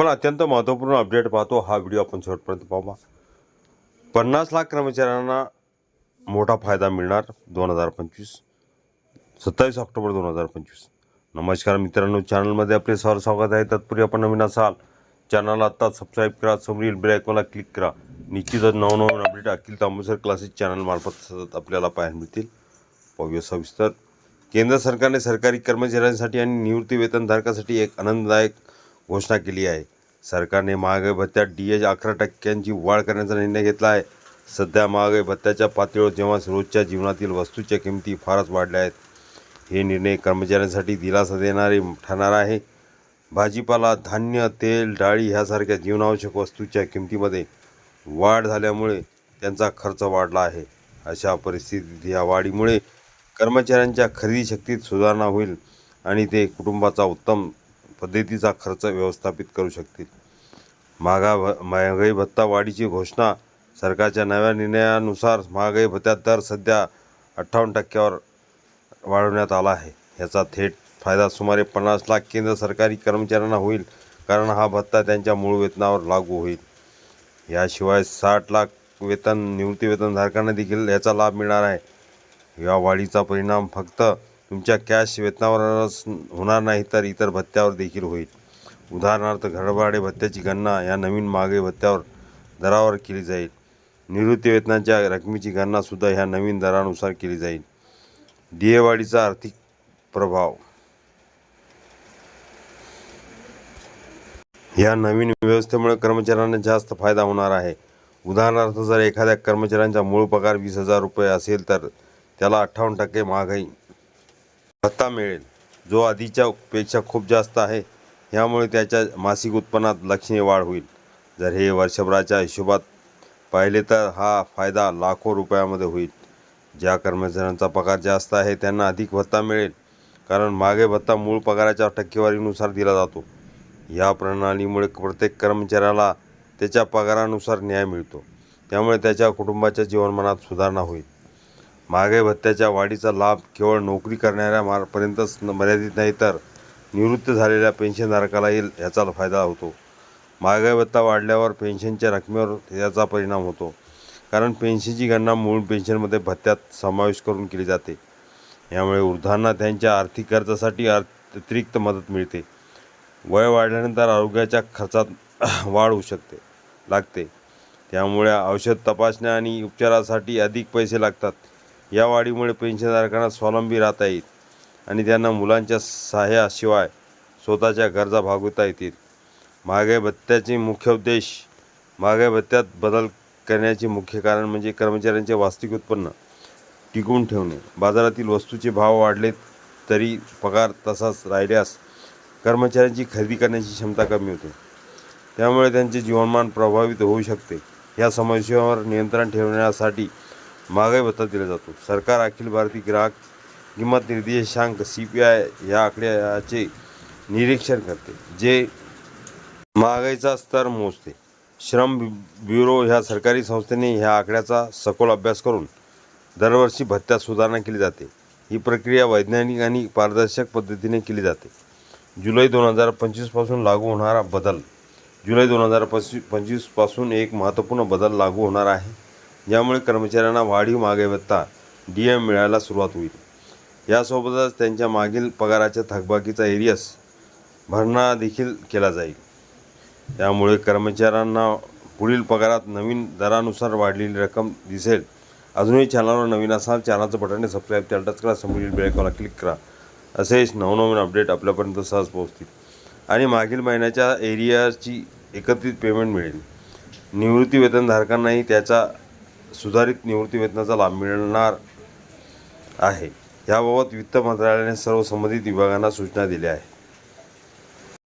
पण अत्यंत महत्त्वपूर्ण अपडेट पाहतो हा व्हिडिओ आपण शेवटपर्यंत पाहू पन्नास लाख कर्मचाऱ्यांना मोठा फायदा मिळणार दोन हजार पंचवीस. सत्तावीस ऑक्टोबर दोन हजार पंचवीस. नमस्कार मित्रांनो चॅनलमध्ये आपले सर स्वागत आहे. तत्पूर्वी आपण नवीन असाल चॅनलला आत्ता सबस्क्राईब करा समोरील बेल क्लिक करा. निश्चितच नवनवीन अपडेट अखिल तांबूसर क्लासेस चॅनलमार्फत सतत आपल्याला पाहायला मिळतील. पाहूया सविस्तर. केंद्र सरकारने सरकारी कर्मचाऱ्यांसाठी आणि निवृत्ती वेतनधारकासाठी एक आनंददायक घोषणा केली आहे. सरकारने महागाई भत्त्यात डी एच अकरा टक्क्यांची वाढ करण्याचा निर्णय घेतला आहे. सध्या महागाई भत्त्याच्या पातळीवर जेव्हा रोजच्या जीवनातील वस्तूच्या किमती फारच वाढल्या आहेत हे निर्णय कर्मचाऱ्यांसाठी दिलासा देणारे ठरणार आहे. भाजीपाला धान्य तेल डाळी ह्यासारख्या जीवनावश्यक वस्तूच्या किमतीमध्ये वाढ झाल्यामुळे त्यांचा खर्च वाढला आहे. अशा परिस्थितीत या वाढीमुळे कर्मचाऱ्यांच्या खरेदी शक्तीत सुधारणा होईल आणि ते कुटुंबाचा उत्तम पद्धतीचा खर्च व्यवस्थापित करू शकतील. महागा भ महागाई भत्ता वाढीची घोषणा सरकारच्या नव्या निर्णयानुसार महागाई भत्त्यात दर सध्या अठ्ठावन्न टक्क्यावर वाढवण्यात आला आहे. याचा थेट फायदा सुमारे पन्नास लाख केंद्र सरकारी कर्मचाऱ्यांना होईल कारण हा भत्ता त्यांच्या मूळ वेतनावर लागू होईल. याशिवाय साठ लाख वेतन निवृत्ती वेतनधारकांना देखील याचा लाभ मिळणार आहे. या वाढीचा परिणाम फक्त तुमच्या कॅश वेतनावरच होणार नाही तर इतर भत्त्यावर देखील होईल. उदाहरणार्थ घरभाडे भत्त्याची गणना या नवीन मागे भत्त्यावर दरावर केली जाईल. निवृत्ती वेतनाच्या रकमेची गणनासुद्धा ह्या नवीन दरानुसार केली जाईल. डी आर्थिक प्रभाव. या नवीन व्यवस्थेमुळे कर्मचाऱ्यांना जास्त फायदा होणार आहे. उदाहरणार्थ जर एखाद्या कर्मचाऱ्यांचा मूळ पगार वीस हजार रुपये असेल तर त्याला अठ्ठावन्न टक्के महागाई भत्ता मिळेल जो आधीच्या पेक्षा खूप जास्त आहे यामुळे त्याच्या मासिक उत्पन्नात लक्षणीय वाढ होईल. जर हे वर्षभराच्या हिशोबात पाहिले तर हा फायदा लाखो रुपयामध्ये होईल. ज्या कर्मचाऱ्यांचा पगार जास्त आहे त्यांना अधिक भत्ता मिळेल कारण मागे भत्ता मूळ पगाराच्या टक्केवारीनुसार दिला जातो. या प्रणालीमुळे प्रत्येक कर्मचाऱ्याला त्याच्या पगारानुसार न्याय मिळतो. त्यामुळे त्याच्या कुटुंबाच्या जीवनमानात सुधारणा होईल. महागाई भत्त्याच्या वाढीचा लाभ केवळ नोकरी करणाऱ्या मार्पर्यंतच मर्यादित नाही तर निवृत्त झालेल्या पेन्शनधारकालाही याचा फायदा होतो. महागाई भत्ता वाढल्यावर पेन्शनच्या रकमेवर याचा परिणाम होतो कारण पेन्शनची गणना मूळ पेन्शनमध्ये भत्त्यात समावेश करून केली जाते. यामुळे वृद्धांना त्यांच्या आर्थिक खर्चासाठी अतिरिक्त मदत मिळते. वय वाढल्यानंतर आरोग्याच्या खर्चात वाढ होऊ शकते लागते. त्यामुळे औषध तपासण्या आणि उपचारासाठी अधिक पैसे लागतात. या वाढीमुळे पेन्शनधारकांना स्वावलंबी राहता येईल आणि त्यांना मुलांच्या सहाय्याशिवाय स्वतःच्या गरजा भागवता येतील. महागाई भत्त्याचे मुख्य उद्देश महागाई भत्त्यात बदल करण्याचे मुख्य कारण म्हणजे कर्मचाऱ्यांचे वास्तविक उत्पन्न टिकवून ठेवणे. बाजारातील वस्तूचे भाव वाढले तरी पगार तसाच राहिल्यास कर्मचाऱ्यांची खरेदी करण्याची क्षमता कमी होते. त्यामुळे त्यांचे जीवनमान प्रभावित होऊ शकते. या समस्येवर नियंत्रण ठेवण्यासाठी महागाई भत्ता दिला जातो. सरकार अखिल भारतीय ग्राहक किंमत निर्देशांक सी पी आय या आकड्याचे निरीक्षण करते जे महागाईचा स्तर मोजते. श्रम ब्युरो ह्या सरकारी संस्थेने ह्या आकड्याचा सखोल अभ्यास करून दरवर्षी भत्त्यात सुधारणा केली जाते. ही प्रक्रिया वैज्ञानिक आणि पारदर्शक पद्धतीने केली जाते. जुलै दोन हजार पंचवीसपासून लागू होणारा बदल. जुलै दोन हजार पंचवीस पंचवीसपासून एक महत्त्वपूर्ण बदल लागू होणार आहे. ज्यामुळे कर्मचाऱ्यांना वाढीव मागेवत्ता डी एम मिळायला सुरुवात होईल. यासोबतच त्यांच्या मागील पगाराच्या थकबाकीचा एरियस भरणा देखील केला जाईल. त्यामुळे कर्मचाऱ्यांना पुढील पगारात नवीन दरानुसार वाढलेली रक्कम दिसेल. अजूनही चॅनलवर नवीन असाल चॅनलचं बटन सबस्क्राईब त्याला टच करा समोरील बेलकॉला क्लिक करा. असेच नवनवीन अपडेट आपल्यापर्यंत सहज पोहोचतील. आणि मागील महिन्याच्या एरियाची एकत्रित पेमेंट मिळेल. निवृत्ती वेतनधारकांनाही त्याचा सुधारित निवृत्ती वेतनाचा लाभ मिळणार आहे. याबाबत वित्त मंत्रालयाने सर्व संबंधित विभागांना सूचना दिल्या आहे